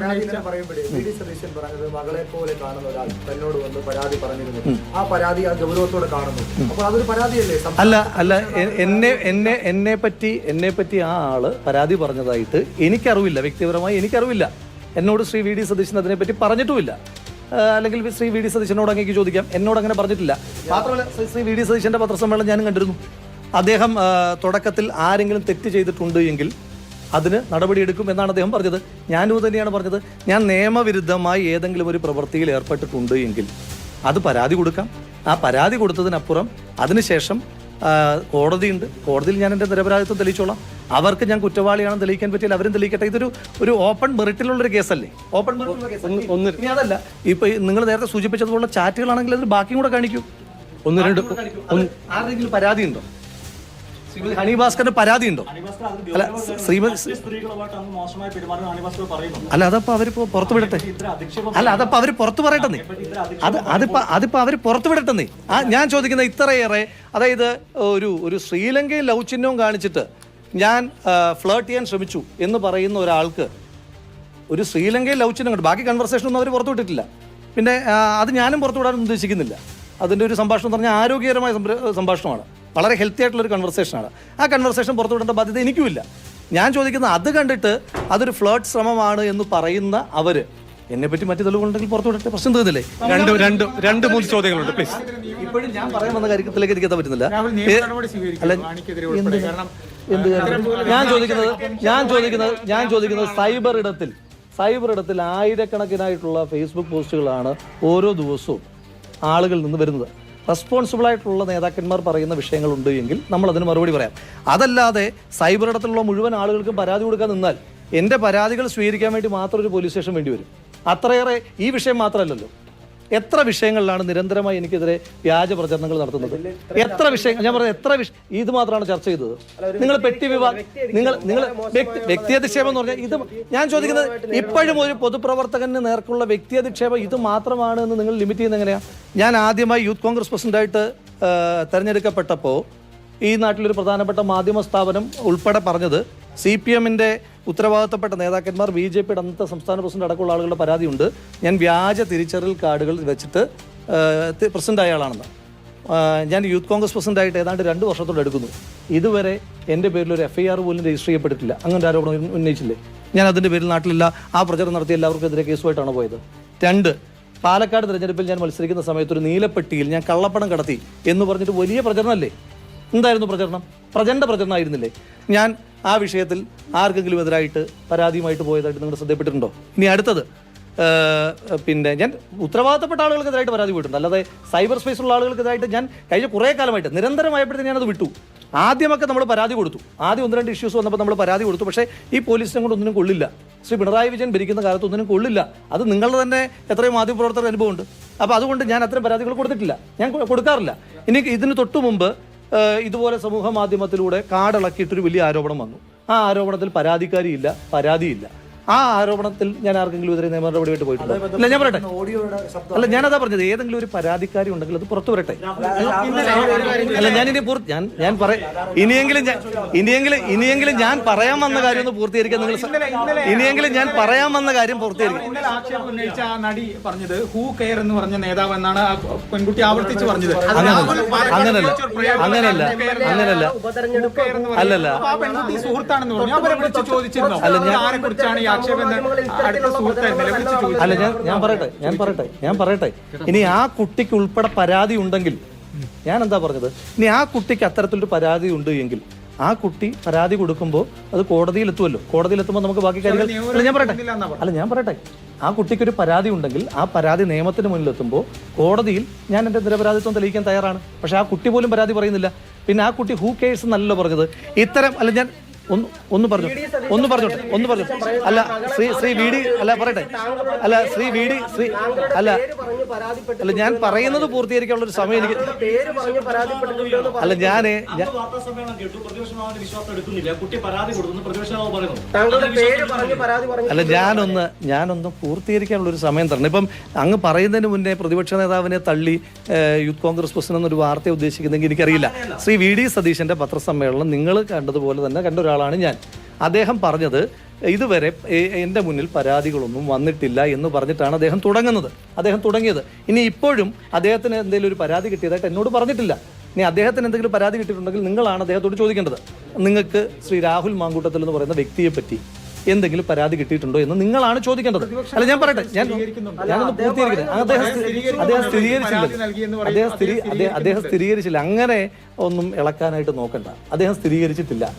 പരാതി എന്ന് പറയുമ്പോഴേ വി ഡി സതീശൻ പറഞ്ഞത് മകളെ പോലെ കാണുന്ന ഒരാൾ തന്നോട് വന്ന് പരാതി പറഞ്ഞിരുന്നു. ആ പരാതി ആ ഗൗരവത്തോടെ കാണുന്നു. അപ്പോൾ അതൊരു പരാതിയല്ലേ? അല്ല അല്ല എന്നെ എന്നെ എന്നെ പറ്റി എന്നെ പറ്റി ആ ആൾ പരാതി പറഞ്ഞതായിട്ട് എനിക്കറിവില്ല. വ്യക്തിപരമായി എനിക്കറിവില്ല. എന്നോട് ശ്രീ വി. ഡി. സതീശൻ അതിനെപ്പറ്റി പറഞ്ഞിട്ടുമില്ല. അല്ലെങ്കിൽ ശ്രീ വി. ഡി. സതീശനോട് അങ്ങേക്ക് ചോദിക്കാം. എന്നോട് അങ്ങനെ പറഞ്ഞിട്ടില്ല. മാത്രമല്ല ശ്രീ- ശ്രീ വി. ഡി. സതീശന്റെ പത്രസമ്മേളനം ഞാനും കണ്ടിരുന്നു. അദ്ദേഹം തുടക്കത്തിൽ ആരെങ്കിലും തെറ്റ് ചെയ്തിട്ടുണ്ട് എങ്കിൽ അതിന് നടപടിയെടുക്കും എന്നാണ് അദ്ദേഹം പറഞ്ഞത്. ഞാനും തന്നെയാണ് പറഞ്ഞത്. ഞാൻ നിയമവിരുദ്ധമായി ഏതെങ്കിലും ഒരു പ്രവൃത്തിയിൽ ഏർപ്പെട്ടിട്ടുണ്ട് എങ്കിൽ അത് പരാതി കൊടുക്കാം. ആ പരാതി കൊടുത്തതിനപ്പുറം അതിനുശേഷം കോടതിയുണ്ട്. കോടതിയിൽ ഞാൻ എന്റെ നിരപരാധിത്വം തെളിയിച്ചോളാം. അവർക്ക് ഞാൻ കുറ്റവാളിയാണെന്ന് തെളിയിക്കാൻ പറ്റിയാൽ അവരും തെളിയിക്കട്ടെ. ഇതൊരു ഒരു ഓപ്പൺ മെറിറ്റിലുള്ളൊരു കേസല്ലേ? ഓപ്പൺ മെറിറ്റിലുള്ള അതല്ല. ഇപ്പൊ നിങ്ങൾ നേരത്തെ സൂചിപ്പിച്ചതുപോലുള്ള ചാറ്റുകളാണെങ്കിൽ അതിൽ ബാക്കിയും കൂടെ കാണിക്കും. ഒന്ന് രണ്ട് ആരെങ്കിലും പരാതി ഉണ്ടോ ഹണി പരാതി ഉണ്ടോ അല്ല ശ്രീമതി അല്ല അതപ്പോ അവർ പുറത്തു വിടട്ടെ. അല്ല അതപ്പോ അവർ പുറത്തു പറയട്ടെ അത് അതിപ്പോ അതിപ്പോ അവർ പുറത്തു വിടട്ടെ ആ ഞാൻ ചോദിക്കുന്ന ഇത്രയേറെ അതായത് ഒരു ഒരു ശ്രീലങ്കയിൽ ലവ് ചിഹ്നവും കാണിച്ചിട്ട് ഞാൻ ഫ്ലേർട്ട് ചെയ്യാൻ ശ്രമിച്ചു എന്ന് പറയുന്ന ഒരാൾക്ക് ഒരു ശ്രീലങ്കയിൽ ചിഹ്നം കണ്ടു. ബാക്കി കൺവെർസേഷൻ ഒന്നും അവർ പുറത്തു വിട്ടിട്ടില്ല. പിന്നെ അത് ഞാനും പുറത്തു വിടാൻ ഉദ്ദേശിക്കുന്നില്ല. അതിന്റെ ഒരു സംഭാഷണം എന്ന് പറഞ്ഞാൽ ആരോഗ്യകരമായ സംഭാഷണമാണ്. വളരെ ഹെൽത്തി ആയിട്ടുള്ള ഒരു കൺവെർസേഷനാണ് ആ കൺവെർസേഷൻ പുറത്തു വിടേണ്ട ബാധ്യത എനിക്കുമില്ല. ഞാൻ ചോദിക്കുന്ന അത് കണ്ടിട്ട് അതൊരു ഫ്ലേർട്ട് ശ്രമമാണ് എന്ന് പറയുന്ന അവർ എന്നെ പറ്റി മറ്റു തെളിവുകളുണ്ടെങ്കിൽ പുറത്തു വിടട്ടെ? പ്രശ്നം തീർന്നില്ലേ? രണ്ട് രണ്ട് രണ്ട് മൂന്ന് ചോദ്യങ്ങളുണ്ട് പ്ലീസ് ഇപ്പോഴും ഞാൻ പറയാൻ വന്ന കാര്യത്തിലേക്ക് എനിക്ക് എത്താൻ പറ്റുന്നില്ല. അല്ല, എന്ത്? ഞാൻ ചോദിക്കുന്നത് ഞാൻ ചോദിക്കുന്നത് ഞാൻ ചോദിക്കുന്നത് സൈബർ ഇടത്തിൽ സൈബർ ഇടത്തിൽ ആയിരക്കണക്കിനായിട്ടുള്ള ഫേസ്ബുക്ക് പോസ്റ്റുകളാണ് ഓരോ ദിവസവും ആളുകളിൽ നിന്ന് വരുന്നത്. റെസ്പോൺസിബിൾ ആയിട്ടുള്ള നേതാക്കന്മാർ പറയുന്ന വിഷയങ്ങളുണ്ട് എങ്കിൽ നമ്മൾ അതിന് മറുപടി പറയാം. അതല്ലാതെ സൈബർ ഇടത്തിലുള്ള മുഴുവൻ ആളുകൾക്കും പരാതി കൊടുക്കാൻ നിന്നാൽ എന്റെ പരാതികൾ സ്വീകരിക്കാൻ വേണ്ടി മാത്രം ഒരു പോലീസ് സ്റ്റേഷൻ വേണ്ടി വരും. അത്രയേറെ ഈ വിഷയം മാത്രമല്ലല്ലോ. എത്ര വിഷയങ്ങളിലാണ് നിരന്തരമായി എനിക്കെതിരെ വ്യാജ പ്രചരണങ്ങൾ നടത്തുന്നത്? എത്ര വിഷയങ്ങൾ ഞാൻ പറഞ്ഞത് എത്ര വിഷ ഇത് മാത്രമാണ് ചർച്ച ചെയ്തത്. നിങ്ങൾ പെട്ടി വിഭാഗം നിങ്ങൾ നിങ്ങൾ വ്യക്തി വ്യക്തിയധിക്ഷേപം എന്ന് പറഞ്ഞാൽ ഇത് ഞാൻ ചോദിക്കുന്നത് ഇപ്പോഴും ഒരു പൊതുപ്രവർത്തകന് നേർക്കുള്ള വ്യക്തിയധിക്ഷേപം ഇത് മാത്രമാണ് എന്ന് നിങ്ങൾ ലിമിറ്റ് ചെയ്യുന്നത് എങ്ങനെയാണ് ഞാൻ ആദ്യമായി യൂത്ത് കോൺഗ്രസ് പ്രസിഡന്റായിട്ട് തെരഞ്ഞെടുക്കപ്പെട്ടപ്പോൾ ഈ നാട്ടിലൊരു പ്രധാനപ്പെട്ട മാധ്യമ സ്ഥാപനം ഉൾപ്പെടെ പറഞ്ഞത് സി പി എമ്മിന്റെ ഉത്തരവാദിത്തപ്പെട്ട നേതാക്കന്മാർ ബി ജെ പിയുടെ അന്നത്തെ സംസ്ഥാന പ്രസിഡന്റ് അടക്കമുള്ള ആളുകളുടെ പരാതിയുണ്ട്. ഞാൻ വ്യാജ തിരിച്ചറിയൽ കാർഡുകൾ വെച്ചിട്ട് പ്രസിഡന്റ് ആയ ആളാണെന്ന്. ഞാൻ യൂത്ത് കോൺഗ്രസ് പ്രസിഡന്റായിട്ട് ഏതാണ്ട് രണ്ട് വർഷത്തോടെ എടുക്കുന്നു. ഇതുവരെ എന്റെ പേരിൽ ഒരു എഫ് ഐ ആർ പോലും രജിസ്റ്റർ ചെയ്യപ്പെട്ടിട്ടില്ല. അങ്ങനെ ആരോപണം ഉന്ന- ഉന്നയിച്ചില്ലേ? ഞാൻ അതിന്റെ പേരിൽ നാട്ടിലില്ല. ആ പ്രചരണം നടത്തിയ എല്ലാവർക്കെതിരെ കേസുമായിട്ടാണ് പോയത്? രണ്ട് പാലക്കാട് തിരഞ്ഞെടുപ്പിൽ ഞാൻ മത്സരിക്കുന്ന സമയത്ത് ഒരു നീലപ്പെട്ടിയിൽ ഞാൻ കള്ളപ്പണം കടത്തി എന്ന് പറഞ്ഞിട്ട് വലിയ പ്രചരണമല്ലേ? എന്തായിരുന്നു പ്രചരണം? പ്രചണ്ഡ പ്രചരണമായിരുന്നില്ലേ? ഞാൻ ആ വിഷയത്തിൽ ആർക്കെങ്കിലും എതിരായിട്ട് പരാതിയുമായിട്ട് പോയതായിട്ട് നിങ്ങൾ ശ്രദ്ധപ്പെട്ടിട്ടുണ്ടോ ഇനി അടുത്തത് പിന്നെ ഞാൻ ഉത്തരവാദിത്തപ്പെട്ട ആളുകൾക്കെതിരായിട്ട് പരാതി പോയിട്ടുണ്ട്. അല്ലാതെ സൈബർ സ്പേസിലുള്ള ആളുകൾക്കെതിരായിട്ട് ഞാൻ കഴിഞ്ഞ കുറേ കാലമായിട്ട് നിരന്തരമായപ്പോഴത്തേക്ക് ഞാനത് വിട്ടു. ആദ്യമൊക്കെ നമ്മൾ പരാതി കൊടുത്തു. ആദ്യം ഒന്ന് രണ്ട് ഇഷ്യൂസ് വന്നപ്പോൾ നമ്മൾ പരാതി കൊടുത്തു. പക്ഷേ ഈ പോലീസിനെ കൊണ്ട് ഒന്നിനും കൊള്ളില്ല. ശ്രീ പിണറായി വിജയൻ ഭരിക്കുന്ന കാലത്ത് ഒന്നിനും കൊള്ളില്ല. അത് നിങ്ങളുടെ തന്നെ എത്രയും മാധ്യമപ്രവർത്തകർ അനുഭവമുണ്ട്. അപ്പോൾ അതുകൊണ്ട് ഞാൻ അത്തരം പരാതികൾ കൊടുത്തിട്ടില്ല. ഞാൻ കൊടുക്കാറില്ല. ഇനി ഇതിന് തൊട്ടു മുമ്പ് ഇതുപോലെ സമൂഹ മാധ്യമത്തിലൂടെ കാടിളക്കിയിട്ടൊരു വലിയ ആരോപണം വന്നു. ആ ആരോപണത്തിൽ പരാതിക്കാരിയില്ല പരാതിയില്ല. ആ ആരോപണത്തിൽ ഞാൻ ആർക്കെങ്കിലും എതിരെ നിയമ നടപടിയായിട്ട് പോയിട്ടുണ്ടോ? അല്ല ഞാൻ പറയട്ടെ. ഓഡിയോയുടെ ശബ്ദം അല്ല ഞാനതാ പറഞ്ഞത്. ഏതെങ്കിലും ഒരു പരാതിക്കാരി ഉണ്ടെങ്കിൽ അത് പുറത്തു വരട്ടെ. അല്ല ഞാനിനി ഇനി പൂർ- ഞാൻ ഞാൻ പറയാം ഇനിയെങ്കിലും ഞാൻ ഇനിയെങ്കിലും ഇനിയെങ്കിലും ഞാൻ പറയാൻ വന്ന കാര്യം ഒന്ന് പൂർത്തീകരിക്കാൻ നിങ്ങൾ ഇനിയെങ്കിലും ഞാൻ പറയാൻ വന്ന കാര്യം പൂർത്തീകരിക്കും. ഇന്നലെ ആക്ഷേപം ഉന്നയിച്ച ആ നടി പറഞ്ഞത് ഹൂ കെയർ എന്ന് പറഞ്ഞ നേതാവ് എന്നാണ് ആ പെൺകുട്ടി ആവർത്തിച്ച് പറഞ്ഞത്. അങ്ങനല്ല. അങ്ങനല്ല. അങ്ങനല്ല. അല്ലല്ല. അപ്പൊ ആ പെൺകുട്ടി സുഹൃത്താണെന്ന് പറഞ്ഞു. അവരെ വിളിച്ച് ചോദിച്ചിരുന്നോ. ആരെ കുറിച്ചാണ് ഈ അല്ല ഞാൻ ഞാൻ പറയട്ടെ ഞാൻ പറയട്ടെ ഞാൻ പറയട്ടെ. ഇനി ആ കുട്ടിക്ക് ഉൾപ്പെടെ പരാതി ഉണ്ടെങ്കിൽ ഞാൻ എന്താ പറഞ്ഞത്? ഇനി ആ കുട്ടിക്ക് അത്തരത്തിലൊരു പരാതി ഉണ്ട് എങ്കിൽ ആ കുട്ടി പരാതി കൊടുക്കുമ്പോൾ അത് കോടതിയിൽ എത്തുമല്ലോ കോടതിയിൽ എത്തുമ്പോൾ നമുക്ക് ബാക്കി കാര്യങ്ങൾ അല്ല ഞാൻ പറയട്ടെ. അല്ല ഞാൻ പറയട്ടെ. ആ കുട്ടിക്കൊരു പരാതി ഉണ്ടെങ്കിൽ ആ പരാതി നിയമത്തിന് മുന്നിലെത്തുമ്പോൾ കോടതിയിൽ ഞാൻ എന്റെ നിരപരാധിത്വം തെളിയിക്കാൻ തയ്യാറാണ്. പക്ഷേ ആ കുട്ടി പോലും പരാതി പറയുന്നില്ല. പിന്നെ ആ കുട്ടി ഹൂ കേസ് എന്നല്ലോ പറഞ്ഞത്? ഇത്തരം അല്ല ഞാൻ ഒന്ന് ഒന്ന് പറഞ്ഞു. ഒന്ന് പറഞ്ഞോട്ടെ ഒന്ന് പറഞ്ഞു. അല്ല ശ്രീ ശ്രീ വി ഡി അല്ല പറയട്ടെ. അല്ല ശ്രീ വി ഡി ശ്രീ അല്ല അല്ല ഞാൻ പറയുന്നത് പൂർത്തീകരിക്കാനുള്ള ഒരു സമയം എനിക്ക് അല്ല ഞാൻ ഞാൻ- അല്ല ഞാനൊന്ന് ഞാനൊന്ന് പൂർത്തീകരിക്കാനുള്ള ഒരു സമയം തരണം. ഇപ്പം അങ്ങ് പറയുന്നതിന് മുന്നേ പ്രതിപക്ഷ നേതാവിനെ തള്ളി യൂത്ത് കോൺഗ്രസ് പ്രസിഡന്റ് എന്നൊരു വാർത്ത ഉദ്ദേശിക്കുന്നെങ്കിൽ എനിക്കറിയില്ല. ശ്രീ വി ഡി സതീശന്റെ പത്രസമ്മേളനം നിങ്ങൾ കണ്ടതുപോലെ തന്നെ കണ്ട ഒരാളാണ്. ഒരാളാണ് ഞാൻ. അദ്ദേഹം പറഞ്ഞത് ഇതുവരെ എന്റെ മുന്നിൽ പരാതികളൊന്നും വന്നിട്ടില്ല എന്ന് പറഞ്ഞിട്ടാണ് അദ്ദേഹം തുടങ്ങുന്നത്. അദ്ദേഹം തുടങ്ങിയത്. ഇനി ഇപ്പോഴും അദ്ദേഹത്തിന് എന്തെങ്കിലും ഒരു പരാതി കിട്ടിയതായിട്ട് എന്നോട് പറഞ്ഞിട്ടില്ല. ഇനി അദ്ദേഹത്തിന് എന്തെങ്കിലും പരാതി കിട്ടിയിട്ടുണ്ടെങ്കിൽ നിങ്ങളാണ് അദ്ദേഹത്തോട് ചോദിക്കേണ്ടത്. നിങ്ങൾക്ക് ശ്രീ രാഹുൽ മാങ്കൂട്ടത്തിൽ എന്ന് പറയുന്ന വ്യക്തിയെ പറ്റി എന്തെങ്കിലും പരാതി കിട്ടിയിട്ടുണ്ടോ എന്ന് നിങ്ങളാണ് ചോദിക്കേണ്ടത്. അല്ല ഞാൻ പറയട്ടെ. ഞാൻ ഞാനൊന്ന് പൂർത്തീകരിക്കട്ടെ. അദ്ദേഹം സ്ഥിരീ- അദ്ദേഹം സ്ഥിരീകരിച്ചില്ല. അദ്ദേഹം സ്ഥിരീ അദ്ദേഹം- അദ്ദേഹം സ്ഥിരീകരിച്ചില്ല. അങ്ങനെ ഒന്നും ഇളക്കാനായിട്ട് നോക്കണ്ട. അദ്ദേഹം സ്ഥിരീകരിച്ചിട്ടില്ല.